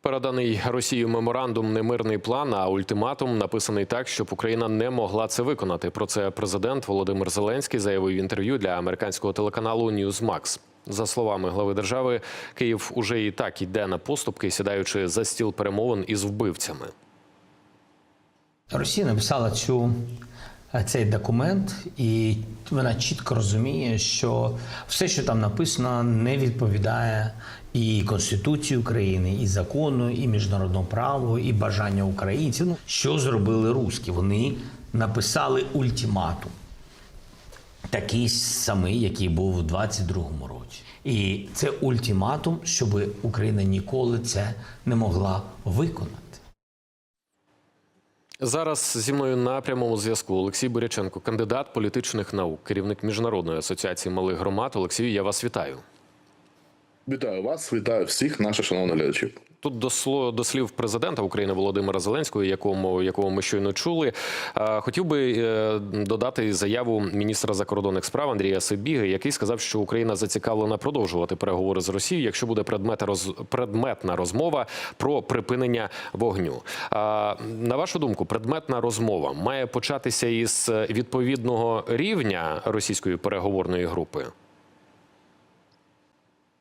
Переданий Росією меморандум не мирний план, а ультиматум написаний так, щоб Україна не могла це виконати. Про це президент Володимир Зеленський заявив в інтерв'ю для американського телеканалу Newsmax. За словами глави держави, Київ уже і так йде на поступки, сідаючи за стіл перемовин із вбивцями. Росія написала цю, цей документ, і вона чітко розуміє, що все, що там написано, не відповідає і Конституції України, і закону, і міжнародному праву, і бажання українців. Ну, що зробили руски? Вони написали ультиматум. Такий самий, який був у 22-му році. І це ультиматум, щоб Україна ніколи це не могла виконати. Зараз зі мною на прямому зв'язку Олексій Боряченко, кандидат політичних наук, керівник міжнародної асоціації малих громад. Олексію, я вас вітаю. Вітаю вас, вітаю всіх наших шановних глядачів. Тут до сло до слів президента України Володимира Зеленського, якому якого ми щойно чули. е, Хотів би е, додати заяву міністра закордонних справ Андрія Сибіги, який сказав, що Україна зацікавлена продовжувати переговори з Росією, якщо буде предмета роз, предметна розмова про припинення вогню. На вашу думку, предметна розмова має початися із відповідного рівня російської переговорної групи.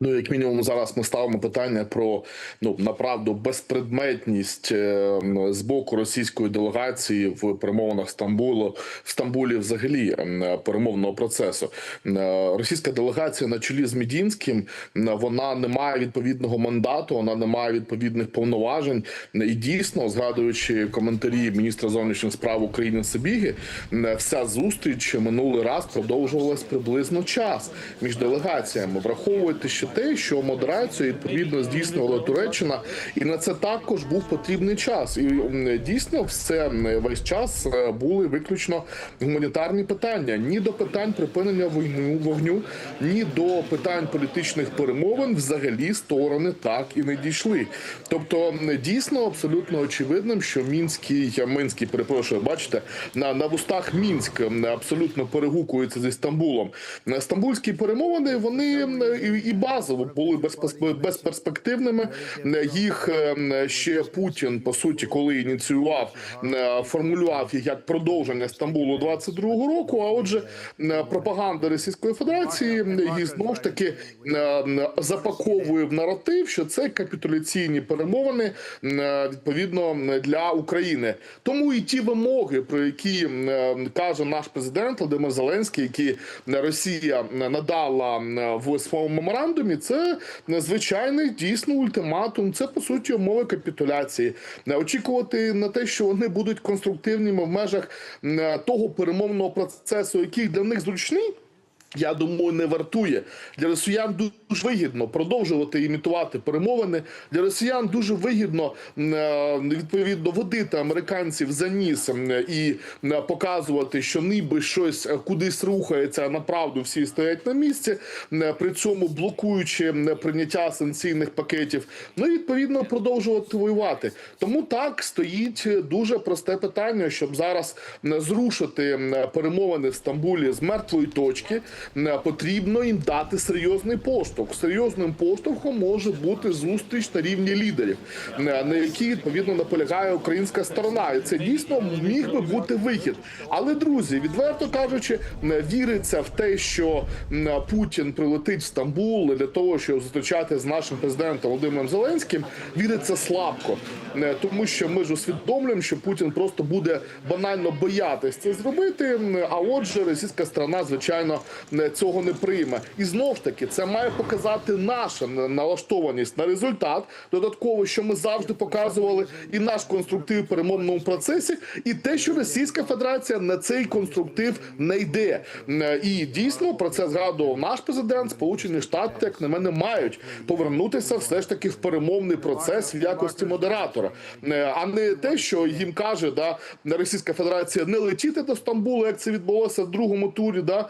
Ну, як мінімум, зараз ми ставимо питання про ну направду безпредметність е, з боку російської делегації в перемовинах Стамбулу в Стамбулі, взагалі е, перемовного процесу. Е, Російська делегація на чолі з Мідінським вона не має відповідного мандату, вона не має відповідних повноважень. І дійсно, згадуючи коментарі міністра зовнішніх справ України Сибіги, вся зустріч минулий раз продовжувалась приблизно час між делегаціями. Враховуйте ще те, що модерацію відповідно здійснювала Туреччина, і на це також був потрібний час. І дійсно, все весь час е, були виключно гуманітарні питання. Ні до питань припинення війну вогню, ні до питань політичних перемовин взагалі сторони так і не дійшли. Тобто, дійсно абсолютно очевидним, що мінський минський, перепрошую, бачите, на, на вустах Мінськ абсолютно перегукується зі Стамбулом. Стамбульські перемовини вони і, і базово були безперспективними. Їх е, ще Путін, по суті, коли ініціював, е, формулював їх як продовження Стамбулу 22-го року. А отже, е, пропаганда Російської Федерації її знову ж таки запаковує в наратив, що це капітуляційні перемовини відповідно для України. Тому і ті вимоги, про які каже наш президент Володимир Зеленський, які Росія надала в своєму меморандумі, це звичайний дійсно ультиматум. Це по суті умови капітуляції. не Очікувати на те, що вони будуть конструктивними в межах е, того перемовного процесу, який для них зручний. Я думаю, не вартує для росіян дуже вигідно продовжувати імітувати перемовини. Для росіян дуже вигідно е, відповідно водити американців за ніс і показувати, що ніби щось е, кудись рухається, а направду всі стоять на місці, м, при цьому блокуючи прийняття санкційних пакетів. Ну і відповідно продовжувати воювати. Тому так стоїть дуже просте питання, щоб зараз зрушити перемовини в Стамбулі з мертвої точки. Е, потрібно їм дати серйозний поштовх. Серйозним поштовхом може бути зустріч на рівні лідерів, е, на які відповідно наполягає українська сторона. І це дійсно міг би бути вихід. Але друзі, відверто кажучи, е, віриться в те, що Путін прилетить в Стамбул для того, щоб зустрічати з нашим президентом Володимиром Зеленським. Віриться слабко, Е, тому що ми ж усвідомлюємо, що Путін просто буде банально боятись це зробити. А отже, російська сторона, звичайно, не- цього не прийме. І знов ж таки, це має показати наша налаштованість на результат. Додатково, що ми завжди показували, і наш конструктив в перемовному процесі, і те, що Російська Федерація на цей конструктив не йде. І дійсно про це згадував наш президент. Сполучені Штати, як на мене, мають повернутися все ж таки в перемовний процес в якості модератора, а не те, що їм каже, да Російська Федерація не летіти до Стамбулу, як це відбулося в другому турі, да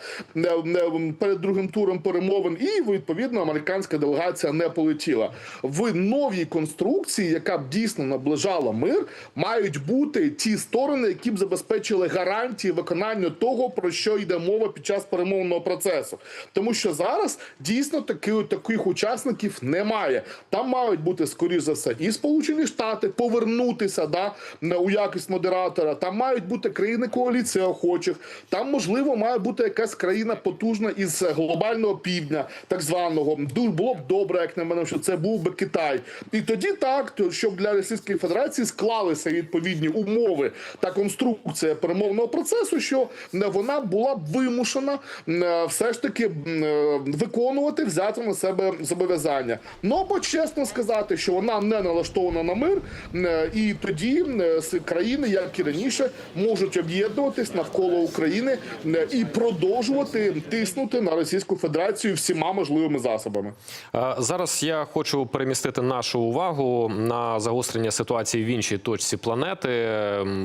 перед другим туром перемовин, і відповідно американська делегація не полетіла. В новій конструкції, яка б дійсно наближала мир, мають бути ті сторони, які б забезпечили гарантії виконання того, про що йде мова під час перемовного процесу. Тому що зараз дійсно таки, таких учасників немає. Там мають бути скоріш за все і Сполучені Штати повернутися да у якість модератора. Там мають бути країни коаліції охочих. Там можливо має бути якась країна потужна із глобального півдня, так званого. Було б добре, як на мене, що це був би Китай. І тоді так, щоб для Російської Федерації склалися відповідні умови та конструкція перемовного процесу, що е, вона була б вимушена е, все ж таки е, виконувати, взяти на себе зобов'язання. Ну або чесно сказати, що вона не налаштована на мир, і тоді країни, як і раніше, можуть об'єднуватись навколо України і продовжувати тиснути на Російську Федерацію всіма можливими засобами. Е, Зараз я хочу перемістити нашу увагу на загострення ситуації в іншій точці планети.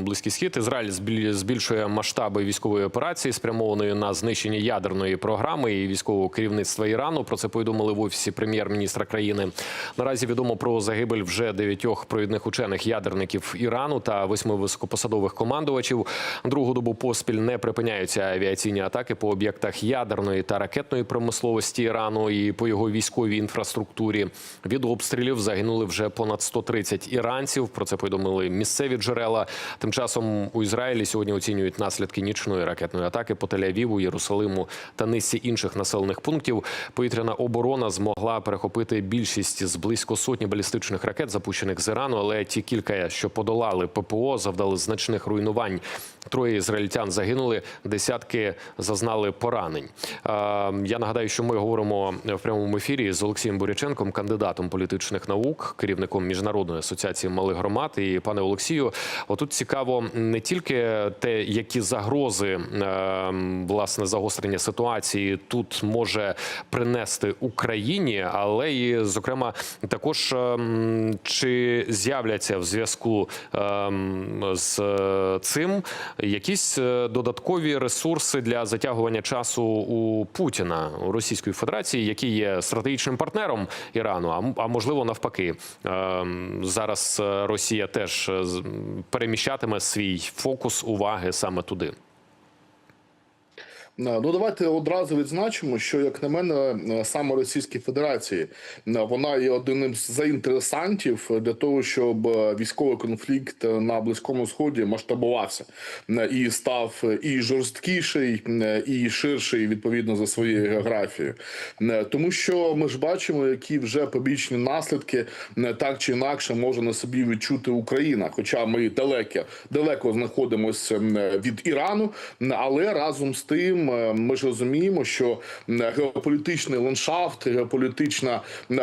Близький схід Ізраїль збіль- збільшує масштаби військової операції, спрямованої на знищення ядерної програми і військового керівництва Ірану. Про це повідомили в офісі прем'єр-міністра країни. Наразі відомо про загибель вже дев'ятьох провідних учених ядерників Ірану та восьми високопосадових командувачів. Другу добу поспіль не припиняються авіаційні атаки по об'єктах ядерної та ракетної промисловості Ірану і по його військовій інфраструктурі. Від обстрілів загинули вже понад 130 іранців. Про це повідомили місцеві джерела. Тим часом у Ізраїлі сьогодні оцінюють наслідки нічної ракетної атаки по Тель-Авіву, Єрусалиму та низці інших населених пунктів. Повітряна оборона змогла перехопити більшість з близько сотні балістичних ракет, запущених з Ірану, але ті кілька, що подолали ППО, завдали значних руйнувань. Троє ізраїльтян загинули, десятки зазнали поранень. Е, Я нагадаю, що ми говоримо в прямому ефірі з Олексієм Буряченком, кандидатом політичних наук, керівником міжнародної асоціації малих громад. І пане Олексію, отут цікаво не тільки те, які загрози е, власне загострення ситуації тут може принести Україні, але і зокрема також ем, чи з'являться в зв'язку ем, з е, цим якісь е, додаткові ресурси для затягування часу у Путіна у Російської Федерації, який є стратегічним партнером Ірану, а а можливо навпаки, Ем, зараз е, Росія теж е, переміщатиме свій фокус уваги саме туди. Ну давайте одразу відзначимо, що як на мене, саме Російській Федерації вона є одним з заінтересантів для того, щоб військовий конфлікт на близькому сході масштабувався. І став і жорсткіший, і ширший відповідно за своєю географією, тому що ми ж бачимо, які вже побічні наслідки так чи інакше може на собі відчути Україна, хоча ми далеко далеко знаходимося від Ірану, але разом з тим е, ми ж розуміємо, що геополітичний ландшафт, геополітичне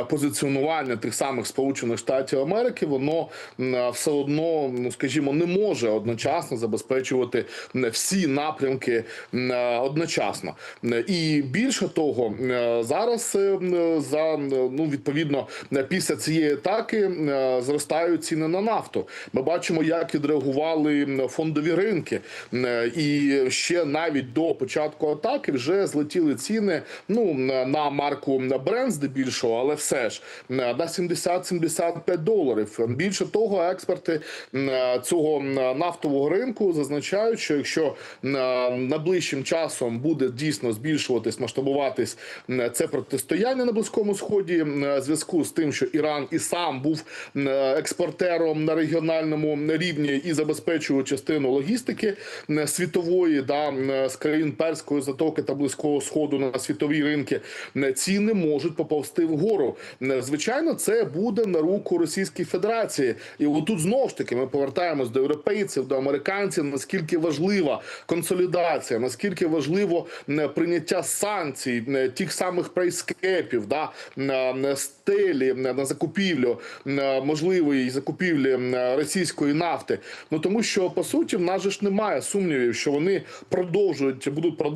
позиціонування тих самих Сполучених Штатів Америки, воно все одно, ну скажімо, не може одночасно забезпечувати всі напрямки м, одночасно. І більше того, зараз е, за ну відповідно після цієї атаки зростають ціни на нафту. Ми бачимо, як відреагували фондові ринки, і ще навіть до початку атаки вже злетіли ціни. Ну на марку Brent здебільшого, але все ж на 70-75 доларів. Більше того, експерти цього нафтового ринку зазначають, що якщо м, найближчим часом буде дійсно збільшуватись, масштабуватись це протистояння на близькому сході, зв'язку з тим, що Іран і сам був експортером на регіональному рівні і забезпечував частину логістики світової, да з країн перської затоки та близького сходу на світові ринки, м, ціни можуть поповзти вгору. М, Звичайно, це буде на руку Російській Федерації, і отут знову ж таки ми повертаємось до європейців, до американців. Наскільки важлива консолідація, наскільки важливо м, прийняття санкцій, тих самих прайскепів, да стелі на закупівлю можливої закупівлі російської нафти. Ну тому що по суті в нас же ж немає сумнівів, що вони продовжують будуть продовжувати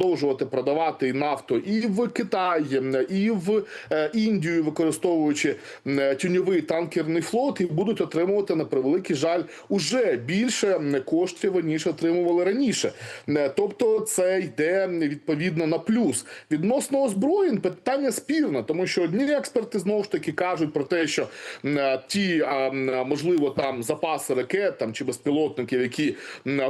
продавати і нафту і в Китай, і в е, Індію, використовуючи е, тюньовий танкерний флот, і будуть отримувати на превеликий жаль уже більше коштів ніж отримували раніше. Е, Тобто, це йде відповідно на плюс відносно озброєнь. Питання спірне, тому що одні експерти знову ж таки кажуть про те, що е, ті можливо там запаси ракет там чи безпілотників, які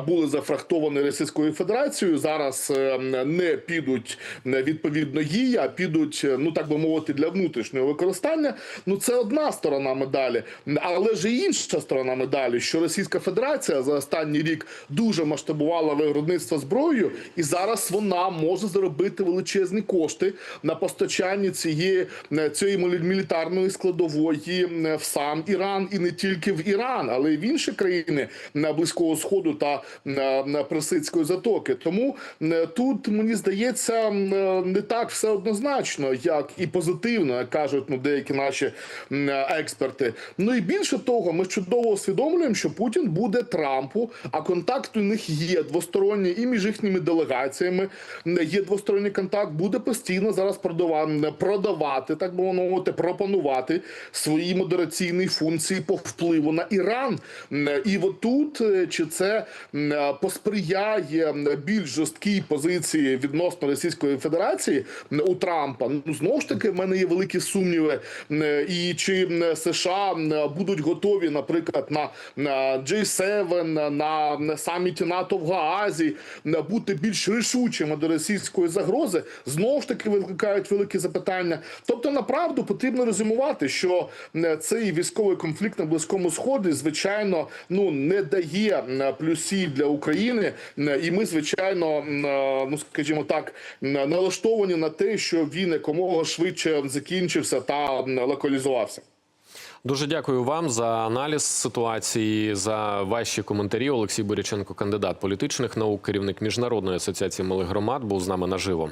були зафрахтовані Російською Федерацією, зараз е, м, не підуть е, відповідно їй, а підуть, е, ну так би мовити, для внутрішнього використання. Ну це одна сторона медалі, але ж і інша сторона медалі, що Російська Федерація за останній рік дуже масштабувала виробництво зброєю, і зараз вона може заробити величезні кошти на постачанні цієї цієї мілітарної складової в сам Іран і не тільки в Іран, але й в інші країни близького сходу та Персидської затоки. Тому е, тут мені здається е, не так все однозначно, як і позитивно, як кажуть ну деякі наші е, експерти. Ну і більше того, ми чудово усвідомлюємо, що Путін буде Трампу, а контакт у них є двосторонній і між їхніми делегаціями є двосторонній контакт. Буде постійно зараз продава- продавати, так би мовити, пропонувати свої модераційні функції по впливу на Іран. І от тут е, чи це посприяє більш жорсткій позиції відносно Російської Федерації у Трампа. Ну знову ж таки, в мене є великі сумніви. І чи США будуть готові, наприклад, на, на G7, на, саміті НАТО в Гаазі бути більш рішучими до російської загрози, знову ж таки викликають великі запитання. Тобто, направду потрібно резюмувати, що цей військовий конфлікт на близькому сході, звичайно, ну не дає плюсів для України, і ми, звичайно, е, ну скажімо так, налаштовані на те, що він якомога швидше закінчився та локалізувався. Дуже дякую вам за аналіз ситуації, за ваші коментарі. Олексій Боряченко, кандидат політичних наук, керівник міжнародної асоціації малих громад, був з нами наживо.